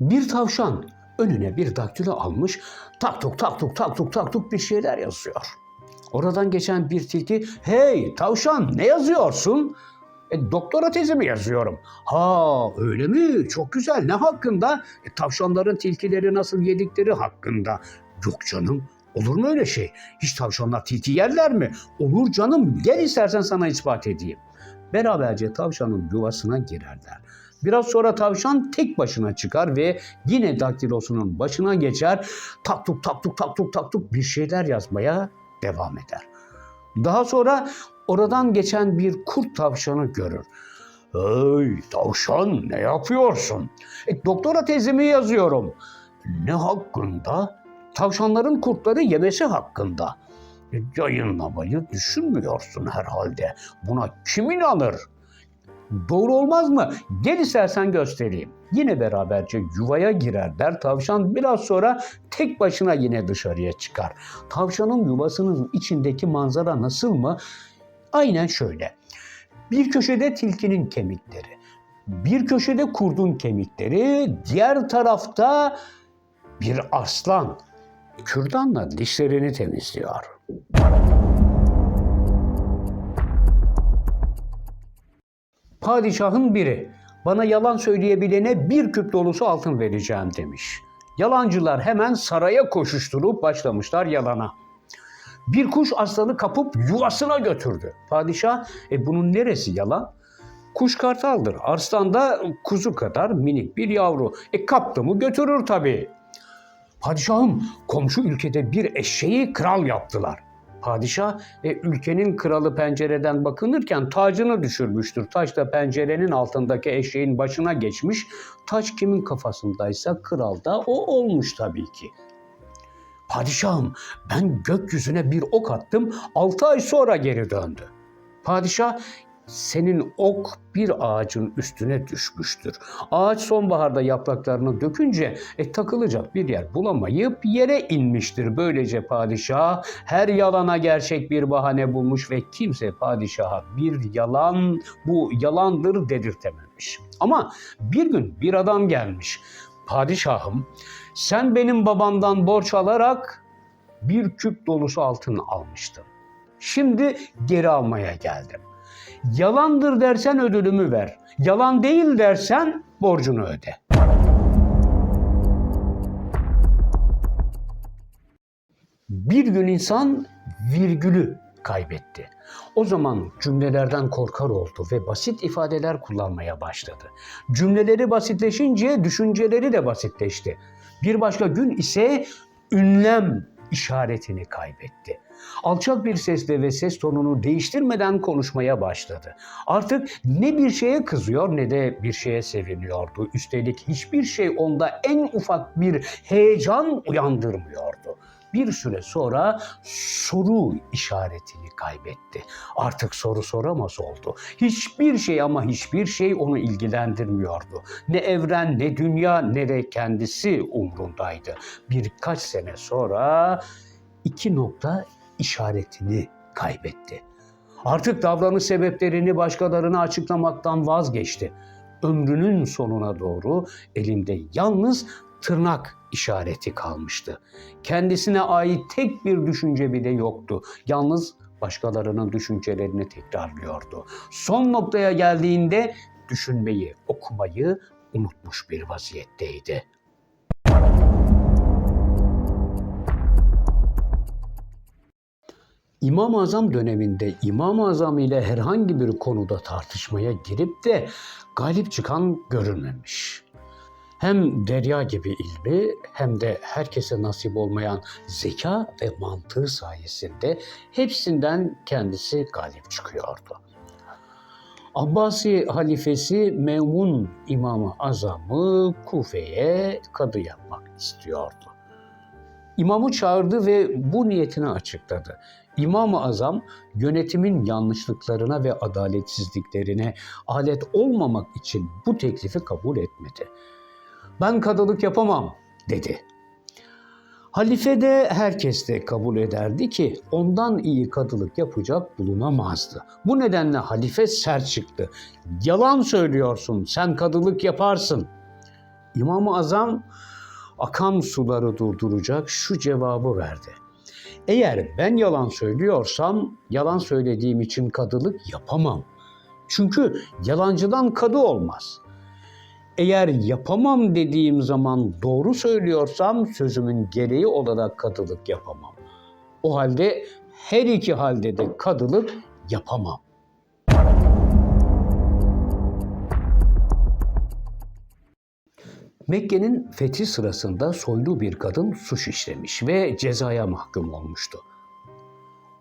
Bir tavşan önüne bir daktilo almış, tak tuk tak tuk tak tuk tak tuk bir şeyler yazıyor. Oradan geçen bir tilki, hey tavşan ne yazıyorsun? E, doktora tezimi yazıyorum. Ha öyle mi? Çok güzel. Ne hakkında? E, tavşanların tilkileri nasıl yedikleri hakkında. Yok canım. Olur mu öyle şey? Hiç tavşanlar tilki yerler mi? Olur canım. Gel istersen sana ispat edeyim. Beraberce tavşanın yuvasına girerler. Biraz sonra tavşan tek başına çıkar ve yine daktilosunun başına geçer. Tak tuk tak tuk bir şeyler yazmaya devam eder. Daha sonra oradan geçen bir kurt tavşanı görür. Hey tavşan ne yapıyorsun? E, doktora tezimi yazıyorum. Ne hakkında? Tavşanların kurtları yemesi hakkında. E, yayınlamayı düşünmüyorsun herhalde. Buna kim inanır? Doğru olmaz mı? Gel istersen göstereyim. Yine beraberce yuvaya girerler. Tavşan biraz sonra tek başına yine dışarıya çıkar. Tavşanın yuvasının içindeki manzara nasıl mı? Aynen şöyle. Bir köşede tilkinin kemikleri, bir köşede kurdun kemikleri, diğer tarafta bir aslan kürdanla dişlerini temizliyor. Padişahın biri bana yalan söyleyebilene bir küp dolusu altın vereceğim demiş. Yalancılar hemen saraya koşuşturup başlamışlar yalana. Bir kuş aslanı kapıp yuvasına götürdü. Padişah, e bunun neresi yalan? Kuş kartaldır. Arslan da kuzu kadar minik bir yavru. E kaptı mı götürür tabii. Padişahım, komşu ülkede bir eşeği kral yaptılar. Padişah, e, ülkenin kralı pencereden bakınırken tacını düşürmüştür. Taç da pencerenin altındaki eşeğin başına geçmiş. Taç kimin kafasındaysa kral da o olmuş tabii ki. Padişahım ben gökyüzüne bir ok attım altı ay sonra geri döndü. Padişah senin ok bir ağacın üstüne düşmüştür. Ağaç sonbaharda yapraklarını dökünce e, takılacak bir yer bulamayıp yere inmiştir. Böylece padişah her yalana gerçek bir bahane bulmuş ve kimse padişaha bir yalan bu yalandır dedirtememiş. Ama bir gün bir adam gelmiş. Padişahım sen benim babamdan borç alarak bir küp dolusu altın almıştın. Şimdi geri almaya geldim. Yalandır dersen ödülümü ver. Yalan değil dersen borcunu öde. Bir gün insan virgülü kaybetti. O zaman cümlelerden korkar oldu ve basit ifadeler kullanmaya başladı. Cümleleri basitleşince düşünceleri de basitleşti. Bir başka gün ise ünlem işaretini kaybetti. Alçak bir sesle ve ses tonunu değiştirmeden konuşmaya başladı. Artık ne bir şeye kızıyor ne de bir şeye seviniyordu. Üstelik hiçbir şey onda en ufak bir heyecan uyandırmıyordu. Bir süre sonra soru işaretini kaybetti. Artık soru soramaz oldu. Hiçbir şey ama hiçbir şey onu ilgilendirmiyordu. Ne evren, ne dünya, ne de kendisi umrundaydı. Birkaç sene sonra iki nokta işaretini kaybetti. Artık davranış sebeplerini başkalarına açıklamaktan vazgeçti. Ömrünün sonuna doğru elinde yalnız tırnak işareti kalmıştı. Kendisine ait tek bir düşünce bile yoktu. Yalnız başkalarının düşüncelerini tekrarlıyordu. Son noktaya geldiğinde düşünmeyi, okumayı unutmuş bir vaziyetteydi. İmam-ı Azam döneminde İmam-ı Azam ile herhangi bir konuda tartışmaya girip de galip çıkan görülmemiş. Hem derya gibi ilmi hem de herkese nasip olmayan zeka ve mantığı sayesinde hepsinden kendisi galip çıkıyordu. Abbasi halifesi Memun İmam-ı Azam'ı Kufe'ye kadı yapmak istiyordu. İmamı çağırdı ve bu niyetini açıkladı. İmam-ı Azam yönetimin yanlışlıklarına ve adaletsizliklerine alet olmamak için bu teklifi kabul etmedi. Ben kadılık yapamam dedi. Halife de herkes de kabul ederdi ki ondan iyi kadılık yapacak bulunamazdı. Bu nedenle halife sert çıktı. Yalan söylüyorsun, sen kadılık yaparsın. İmam-ı Azam akan suları durduracak şu cevabı verdi. Eğer ben yalan söylüyorsam yalan söylediğim için kadılık yapamam. Çünkü yalancıdan kadı olmaz. Eğer yapamam dediğim zaman doğru söylüyorsam sözümün gereği olarak kadılık yapamam. O halde her iki halde de kadılık yapamam. Mekke'nin fethi sırasında soylu bir kadın suç işlemiş ve cezaya mahkum olmuştu.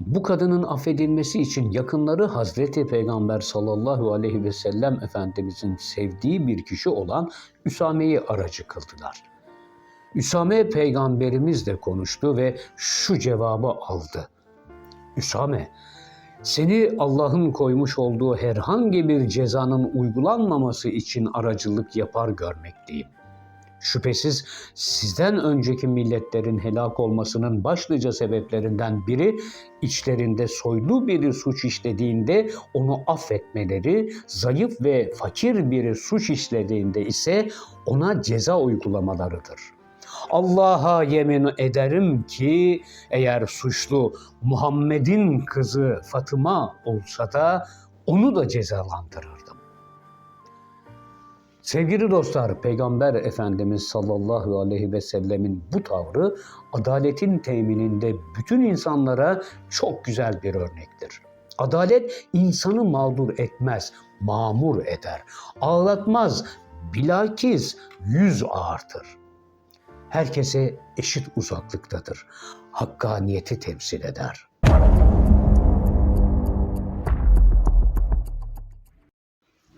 Bu kadının affedilmesi için yakınları Hazreti Peygamber sallallahu aleyhi ve sellem Efendimizin sevdiği bir kişi olan Üsame'yi aracı kıldılar. Üsame peygamberimizle konuştu ve şu cevabı aldı. Üsame, seni Allah'ın koymuş olduğu herhangi bir cezanın uygulanmaması için aracılık yapar görmekteyim. Şüphesiz sizden önceki milletlerin helak olmasının başlıca sebeplerinden biri içlerinde soylu biri suç işlediğinde onu affetmeleri, zayıf ve fakir biri suç işlediğinde ise ona ceza uygulamalarıdır. Allah'a yemin ederim ki eğer suçlu Muhammed'in kızı Fatıma olsa da onu da cezalandırırdım. Sevgili dostlar, Peygamber Efendimiz sallallahu aleyhi ve sellemin bu tavrı adaletin temininde bütün insanlara çok güzel bir örnektir. Adalet insanı mağdur etmez, mamur eder. Ağlatmaz, bilakis yüz ağartır. Herkese eşit uzaklıktadır. Hakkaniyeti temsil eder.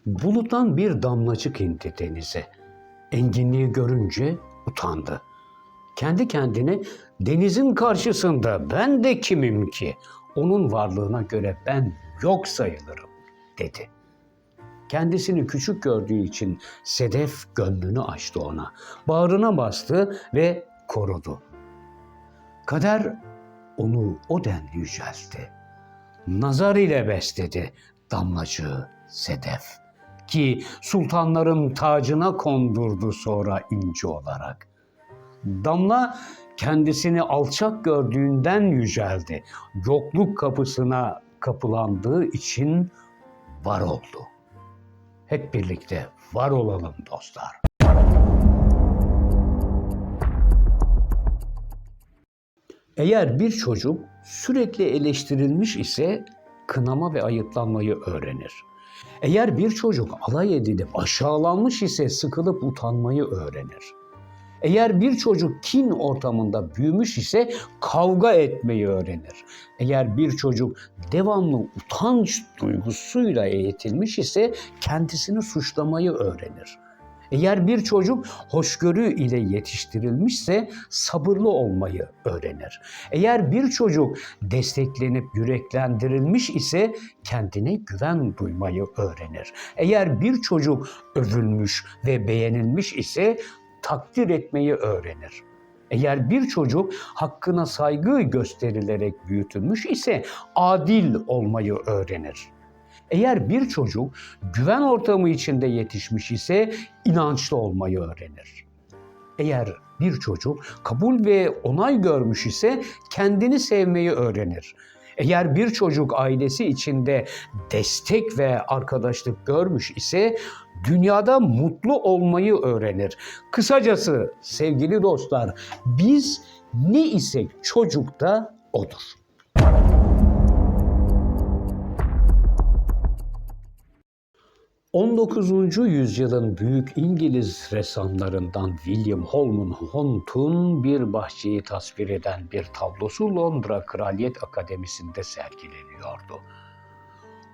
Buluttan bir damlacık indi denize. Enginliği görünce utandı. Kendi kendine denizin karşısında ben de kimim ki? Onun varlığına göre ben yok sayılırım dedi. Kendisini küçük gördüğü için Sedef gönlünü açtı ona. Bağrına bastı ve korudu. Kader onu o denli yüceltti. Nazar ile besledi damlacığı Sedef ki sultanların tacına kondurdu sonra inci olarak. Damla kendisini alçak gördüğünden yüceldi. Yokluk kapısına kapılandığı için var oldu. Hep birlikte var olalım dostlar. Eğer bir çocuk sürekli eleştirilmiş ise kınama ve ayıplanmayı öğrenir. Eğer bir çocuk alay edilip aşağılanmış ise sıkılıp utanmayı öğrenir. Eğer bir çocuk kin ortamında büyümüş ise kavga etmeyi öğrenir. Eğer bir çocuk devamlı utanç duygusuyla eğitilmiş ise kendisini suçlamayı öğrenir. Eğer bir çocuk hoşgörü ile yetiştirilmişse sabırlı olmayı öğrenir. Eğer bir çocuk desteklenip yüreklendirilmiş ise kendine güven duymayı öğrenir. Eğer bir çocuk övülmüş ve beğenilmiş ise takdir etmeyi öğrenir. Eğer bir çocuk hakkına saygı gösterilerek büyütülmüş ise adil olmayı öğrenir. Eğer bir çocuk güven ortamı içinde yetişmiş ise inançlı olmayı öğrenir. Eğer bir çocuk kabul ve onay görmüş ise kendini sevmeyi öğrenir. Eğer bir çocuk ailesi içinde destek ve arkadaşlık görmüş ise dünyada mutlu olmayı öğrenir. Kısacası sevgili dostlar biz ne isek çocuk da odur. 19. yüzyılın büyük İngiliz ressamlarından William Holman Hunt'un bir bahçeyi tasvir eden bir tablosu Londra Kraliyet Akademisi'nde sergileniyordu.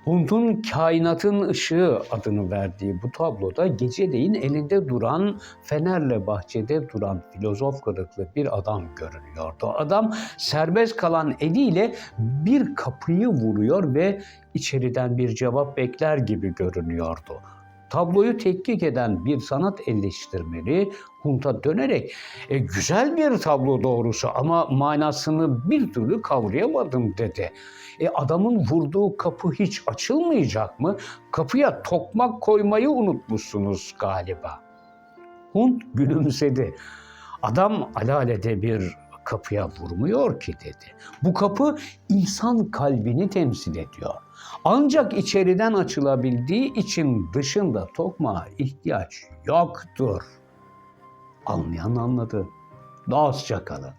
Hunt'un Kainatın Işığı adını verdiği bu tabloda geceleyin elinde duran, fenerle bahçede duran filozof kılıklı bir adam görünüyordu. Adam serbest kalan eliyle bir kapıyı vuruyor ve içeriden bir cevap bekler gibi görünüyordu. Tabloyu tetkik eden bir sanat eleştirmeni Hunt'a dönerek e, güzel bir tablo doğrusu ama manasını bir türlü kavrayamadım dedi. E, adamın vurduğu kapı hiç açılmayacak mı? Kapıya tokmak koymayı unutmuşsunuz galiba. Hunt gülümsedi. Adam alalede bir kapıya vurmuyor ki dedi. Bu kapı insan kalbini temsil ediyor. Ancak içeriden açılabildiği için dışında tokmağa ihtiyaç yoktur. Anlayan anladı. Dostça kalın.